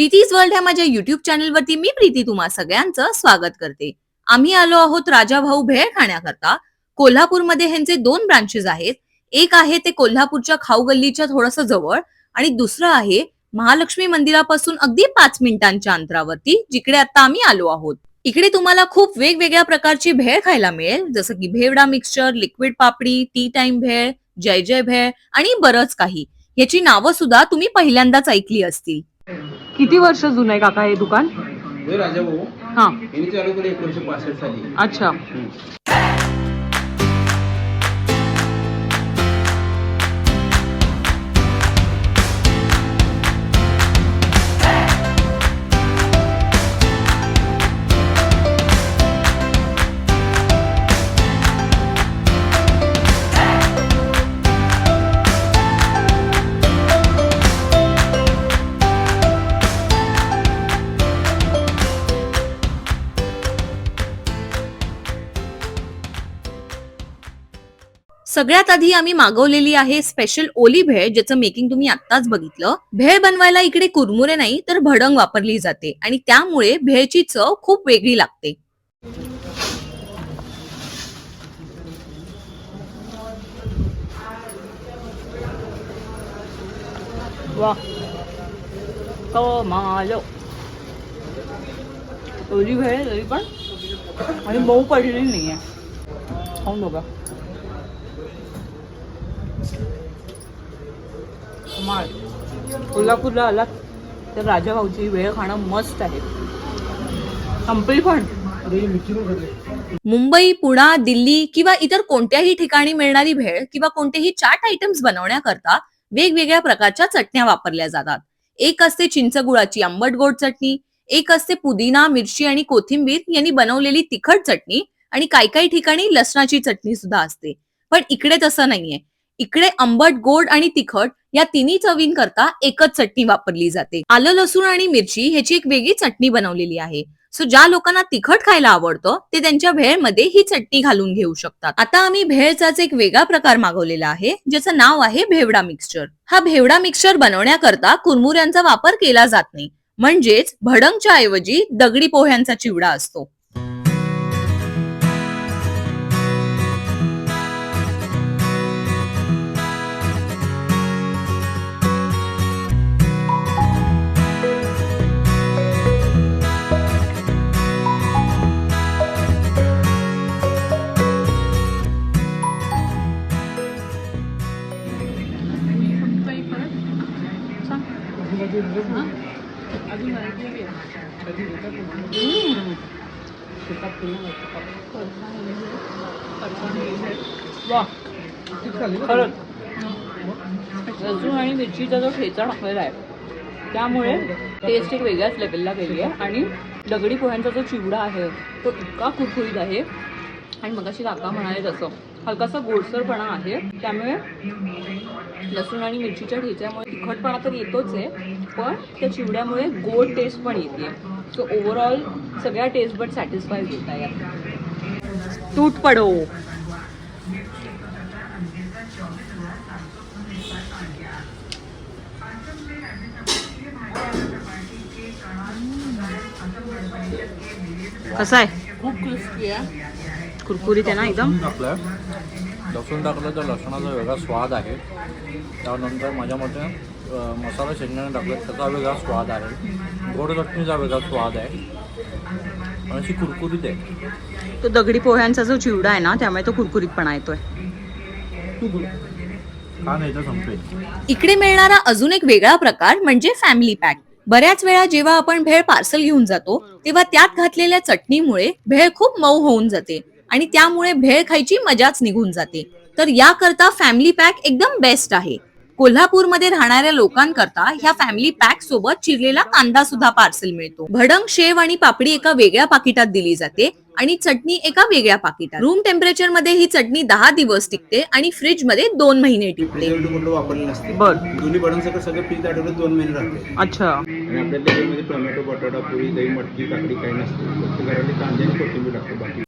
प्रीतीज world ह्या माझ्या YouTube चॅनलवरती मी प्रीती तुम्हा सगळ्यांचं स्वागत करते. आम्ही आलो आहोत राजा भाऊ भेळ खाण्याकरता. कोल्हापूरमध्ये ह्यांचे दोन ब्रांचेस आहेत. एक आहे ते कोल्हापूरच्या खाऊ गल्लीच्या थोडस जवळ आणि दुसरं आहे महालक्ष्मी मंदिरापासून अगदी पाच मिनिटांच्या अंतरावरती जिकडे आता आम्ही आलो आहोत. इकडे तुम्हाला खूप वेगवेगळ्या प्रकारची भेळ खायला मिळेल जसं की भेवडा मिक्सचर लिक्विड पापडी टी टाइम भेळ जय जय भेळ आणि बरंच काही. याची नावं सुद्धा तुम्ही पहिल्यांदाच ऐकली असतील. किती वर्ष जुनं आहे काका हे दुकान? राजा भाऊ हा. यांनी चालू केलं एकोणीशे पासष्ट साली. अच्छा. सगळ्यात आधी आम्ही मागवलेली आहे स्पेशल ओली भेळ ज्याचं मेकिंग तुम्ही आत्ताच बघितलं. भेळ बनवायला इकडे कुरमुरे नाही तर भडंग वापरली जाते. आणि त्यामुळे भेळची चव खूप वेगळी लागते. वा ओली भेळ तरी पण. आणि मऊ पडलेली नाहीये. खाऊन बघा कोल्हापूरला आलात तर राजा भाऊची वेळ खाणं मस्त आहे. संपली पण. मुंबई पुणा दिल्ली किंवा इतर कोणत्याही ठिकाणी मिळणारी भेळ किंवा कोणतेही चाट आयटम्स बनवण्याकरता वेगवेगळ्या प्रकारच्या चटण्या वापरल्या जातात. एक असते चिंचगुळाची आंबट गोड चटणी एक असते पुदिना मिरची आणि कोथिंबीर यांनी बनवलेली तिखट चटणी आणि काही काही ठिकाणी लसणाची चटणी सुद्धा असते. पण इकडे तसं नाहीये. इकडे आंबट गोड आणि तिखट या तिन्ही चवींकरता एकच चटणी वापरली जाते. आलं लसूण आणि मिरची ह्याची एक वेगळी चटणी बनवलेली आहे. सो ज्या लोकांना तिखट खायला आवडतं ते त्यांच्या भेळमध्ये ही चटणी घालून घेऊ शकतात. आता आम्ही भेळचाच एक वेगळा प्रकार मागवलेला आहे ज्याचं नाव आहे भेवडा मिक्सचर हा भेवडा मिक्सचर बनवण्याकरता कुरमुऱ्यांचा वापर केला जात नाही. म्हणजेच भडंगच्या ऐवजी दगडी पोह्यांचा चिवडा असतो. वा खरंच लसूण आणि मिरचीचा जो ठेचा टाकलेला आहे त्यामुळे टेस्ट एक वेगळ्याच लेवलला गेली आहे आणि दगडी पोह्यांचा जो चिवडा आहे तो इतका कुरकुरीत आहे. आणि मगाशी काका म्हणाले तसं. हलकासा गोडसरपणा आहे. त्यामुळे लसूण आणि मिरचीच्या ठेच्यामुळे तिखटपणा तर येतोच आहे पण त्या चिवड्यामुळे गोड टेस्ट पण येते. सो ओव्हरऑल सगळ्या टेस्ट बट सॅटिस्फाय होत आहे. तूट पडो. कसा आहे? खूप क्रिस्पी आहे. कुरकुरीत आहे ना एकदम? टाकलं लसूण टाकलं तर लसणाचा वेगळा स्वाद आहे. त्यानंतर माझ्या मते मसाला शेंगदाणे टाकलं त्याचा वेगळा स्वाद आहे. गोड चटणीचा वेगळा स्वाद आहे. आणि अशी कुरकुरीत आहे. तो दगडी पोह्यांचा जो चिवडा आहे ना त्यामुळे तो कुरकुरीतपणा येतोय. इकडे मिळणारा अजून एक वेगळा प्रकार म्हणजे फॅमिली पॅक बऱ्याच वेळा जेव्हा आपण भेळ पार्सल घेऊन जातो तेव्हा त्यात घातलेल्या चटणीमुळे भेळ खूप मऊ होऊन जाते आणि त्यामुळे भेळ खायची मजाच निघून जाते. तर याकरता फॅमिली पॅक एकदम बेस्ट आहे. कोल्हापूरमध्ये राहणाऱ्या लोकांकरता ह्या फॅमिली पॅक सोबत चिरलेला कांदा सुद्धा पार्सल मिळतो. भडंग शेव आणि पापडी एका वेगळ्या पाकिटात दिली जाते आणि चटणी एका वेगळ्या पाकिटात. रूम टेम्परेचरमध्ये ही चटणी दहा दिवस टिकते आणि फ्रीजमध्ये दोन महिने टिकते. प्रिझर्वेटिव्ह कुठलं वापरलं नसते. बर. दोन्ही बडांसकट सगळं पीठ आठवड्यात दोन महिने राहते. अच्छा. आणि आपल्या त्याच्यामध्ये टोमॅटो बटाटा पुरी दही मटकी काकडी काही नसते. फक्त घरातले कांदे आणि कोथिंबीर टाकतो बाकी.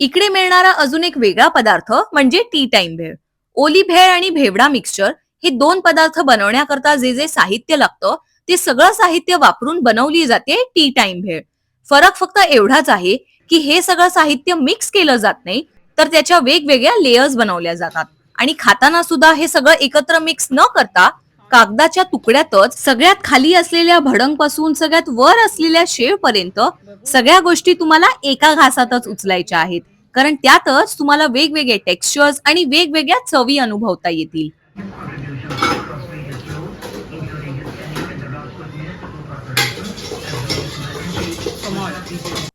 इकडे मिळणारा अजून एक वेगळा पदार्थ म्हणजे टी टाइम भेळ. ओली भेळ आणि भेवडा मिक्सचर हे दोन पदार्थ बनवण्याकरता जे जे साहित्य लागतं ते सगळं साहित्य वापरून बनवली जाते टी टाइम भेळ. फरक फक्त एवढाच आहे की हे सगळं साहित्य मिक्स केलं जात नाही तर त्याच्या वेगवेगळ्या लेयर्स बनवल्या जातात. आणि खाताना सुद्धा हे सगळं एकत्र मिक्स न करता कागदाच्या तुकड्यातच सगळ्यात खाली असलेल्या भडंगपासून सगळ्यात वर असलेल्या शेव पर्यंत सगळ्या गोष्टी तुम्हाला एका घासातच उचलायच्या आहेत. कारण त्यातच तुम्हाला वेगवेगळे टेक्स्चर्स आणि वेगवेगळ्या चवी अनुभवता येतील.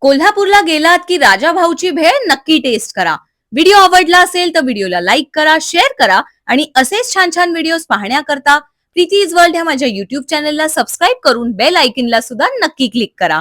कोल्हापूरला गेलात की राजा भाऊची भेळ नक्की टेस्ट करा. व्हिडिओ आवडला असेल तर व्हिडिओला लाईक करा शेअर करा आणि असेच छान छान व्हिडिओज पाहण्याकरता प्रीतीज वर्ल्ड ह्या माझ्या युट्यूब चॅनलला सबस्क्राईब करून बेल आयकनला सुद्धा नक्की क्लिक करा.